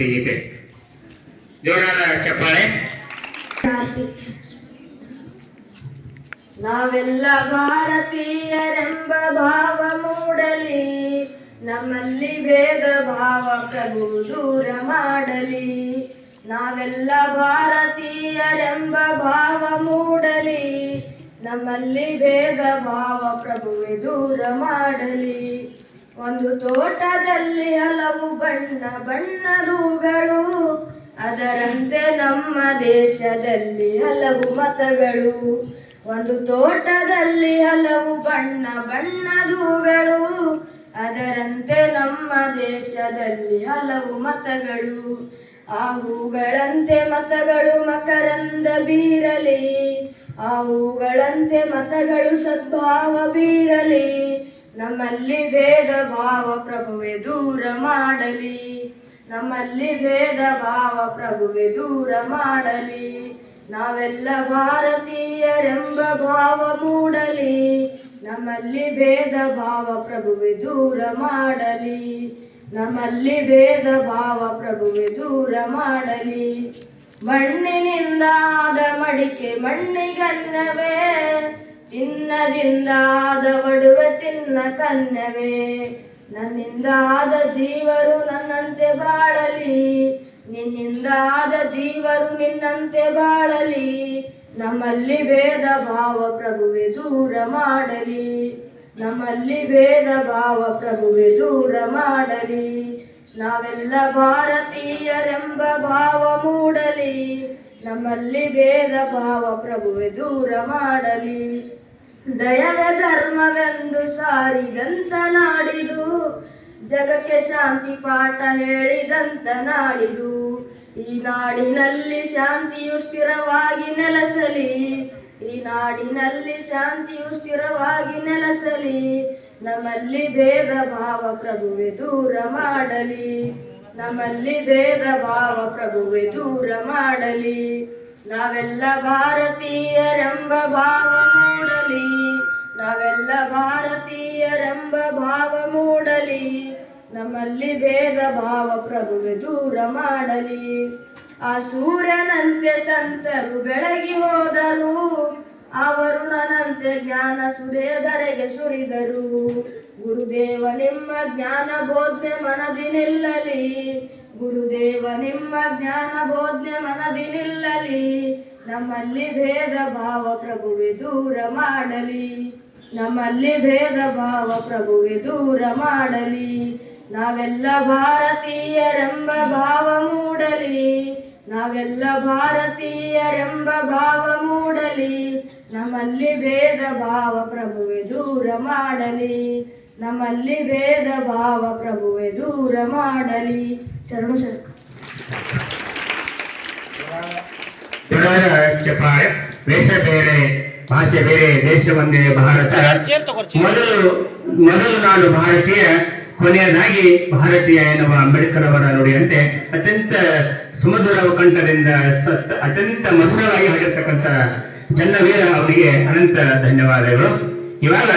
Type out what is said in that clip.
ಇದೆ. ಜೋರಾದ ಚಪ್ಪಾಳೆ. ನಾವೆಲ್ಲ ಭಾರತೀಯರೆಂಬ ಭಾವ ಮೂಡಲಿ, ನಮ್ಮಲ್ಲಿ ಭೇದ ಭಾವ ಪ್ರಭು ದೂರ ಮಾಡಲಿ. ನಾವೆಲ್ಲ ಭಾರತೀಯರೆಂಬ ಭಾವ ಮೂಡಲಿ, ನಮ್ಮಲ್ಲಿ ಭೇದ ಭಾವ ಪ್ರಭುವೆ ದೂರ ಮಾಡಲಿ. ಒಂದು ತೋಟದಲ್ಲಿ ಹಲವು ಬಣ್ಣ ಬಣ್ಣದೂಗಳು ಅದರಂತೆ ನಮ್ಮ ದೇಶದಲ್ಲಿ ಹಲವು ಮತಗಳು. ಒಂದು ತೋಟದಲ್ಲಿ ಹಲವು ಬಣ್ಣ ಬಣ್ಣದೂಗಳು ಅದರಂತೆ ನಮ್ಮ ದೇಶದಲ್ಲಿ ಹಲವು ಮತಗಳು. ಆ ಹೂಗಳಂತೆ ಮತಗಳು ಮಕರಂದ ಬೀರಲಿ. ಆ ಹೂಗಳಂತೆ ಮತಗಳು ಸದ್ಭಾವ ಬೀರಲಿ. ನಮ್ಮಲ್ಲಿ ಭೇದ ಭಾವ ಪ್ರಭುವೆ ದೂರ ಮಾಡಲಿ. ನಮ್ಮಲ್ಲಿ ಭೇದ ಭಾವ ಪ್ರಭುವೆ ದೂರ ಮಾಡಲಿ. ನಾವೆಲ್ಲ ಭಾರತೀಯರೆಂಬ ಭಾವ ಮೂಡಲಿ. ನಮ್ಮಲ್ಲಿ ಭೇದ ಭಾವ ಪ್ರಭುವೆ ದೂರ ಮಾಡಲಿ. ನಮ್ಮಲ್ಲಿ ಭೇದ ಭಾವ ಪ್ರಭುವೆ ದೂರ ಮಾಡಲಿ. ಮಣ್ಣಿನಿಂದಾದ ಮಡಿಕೆ ಮಣ್ಣಿಗನ್ನವೇ. ಚಿನ್ನದಿಂದಾದ ಒಡುವ ಚಿನ್ನ ಕನ್ನವೇ ನನ್ನಿಂದಾದ ಜೀವರು ನನ್ನಂತೆ ಬಾಳಲಿ. ನಿನ್ನಿಂದಾದ ಜೀವರು ನಿನ್ನಂತೆ ಬಾಳಲಿ. ನಮ್ಮಲ್ಲಿ ಭೇದ ಭಾವ ಪ್ರಭುವೆ ದೂರ ಮಾಡಲಿ. ನಮ್ಮಲ್ಲಿ ಭೇದ ಭಾವ ಪ್ರಭುವೆ ದೂರ ಮಾಡಲಿ. ನಾವೆಲ್ಲ ಭಾರತೀಯರೆಂಬ ಭಾವ ಮೂಡಲಿ. ನಮ್ಮಲ್ಲಿ ಭೇದ ಭಾವ ಪ್ರಭುವೆ ದೂರ ಮಾಡಲಿ. ದಯವೇ ಧರ್ಮವೆಂದು ಸಾರಿದಂತ ನಾಡಿದು, ಜಗಕ್ಕೆ ಶಾಂತಿ ಪಾಠ ಹೇಳಿದಂತ ನಾಡಿದು. ಈ ನಾಡಿನಲ್ಲಿ ಶಾಂತಿಯು ಸ್ಥಿರವಾಗಿ ನೆಲೆಸಲಿ. ಈ ನಾಡಿನಲ್ಲಿ ಶಾಂತಿಯು ಸ್ಥಿರವಾಗಿ ನೆಲೆಸಲಿ, ನಮ್ಮಲ್ಲಿ ಭೇದ ಭಾವ ಪ್ರಭುವೆ ದೂರ ಮಾಡಲಿ. ನಮ್ಮಲ್ಲಿ ಭೇದ ಭಾವ ಪ್ರಭುವೆ ದೂರ ಮಾಡಲಿ. ನಾವೆಲ್ಲ ಭಾರತೀಯರೆಂಬ ಭಾವ ಮೂಡಲಿ. ನಾವೆಲ್ಲ ಭಾರತೀಯರೆಂಬ ಭಾವ ಮೂಡಲಿ. ನಮ್ಮಲ್ಲಿ ಭೇದ ಭಾವ ಪ್ರಭುವೆ ದೂರ ಮಾಡಲಿ. ಆ ಸೂರ್ಯನಂತೆ ಸಂತರು ಬೆಳಗಿ ಹೋದರು. ಅವರು ನನಂತೆ ಜ್ಞಾನ ಸುರೇಧರೆಗೆ ಸುರಿದರು. ಗುರುದೇವ ನಿಮ್ಮ ಜ್ಞಾನ ಬೋಧನೆ ಮನದಿ ನಿಲ್ಲಲಿ. ಗುರುದೇವ ನಿಮ್ಮ ಜ್ಞಾನ ಬೋಧನೆ ಮನದಿ ನಿಲ್ಲಲಿ. ನಮ್ಮಲ್ಲಿ ಭೇದ ಭಾವ ಪ್ರಭುವೆ ದೂರ ಮಾಡಲಿ. ನಮ್ಮಲ್ಲಿ ಭೇದ ಭಾವ ಪ್ರಭುವೆ ದೂರ ಮಾಡಲಿ. ನಾವೆಲ್ಲ ಭಾರತೀಯರೆಂಬ ಭಾವ ಮೂಡಲಿ. ನಾವೆಲ್ಲ ಭಾರತೀಯರೆಂಬ ಭಾವ ಮೂಡಲಿ ನಮ್ಮಲ್ಲಿ ಭೇದ ಭಾವ ಪ್ರಭುವೆ ದೂರ ಮಾಡಲಿ. ನಮ್ಮಲ್ಲಿ ಭೇದ ಭಾವ ಪ್ರಭುವೆ ದೂರ ಮಾಡಲಿ. ಶರಣು ಶರಣ ಚಪ್ಪಾಳೆ ವೇಷ ಬೇರೆ ಭಾಷೆ ಬೇರೆ ದೇಶ ಒಂದೇ ಭಾರತ. ಮೊದಲು ಮೊದಲು ನಾನು ಭಾರತೀಯ. ಕೊನೆಯದಾಗಿ ಭಾರತೀಯ ಎನ್ನುವ ಅಂಬೇಡ್ಕರ್ ಅವರ ನುಡಿಯಂತೆ ಅತ್ಯಂತ ಸುಮಧುರ ಕಂಠದಿಂದ ಅತ್ಯಂತ ಮಧುರವಾಗಿ ಹಾಡಿರ್ತಕ್ಕಂಥ ಚನ್ನವೀರ ಅವರಿಗೆ ಅನಂತ ಧನ್ಯವಾದಗಳು. ಇವಾಗ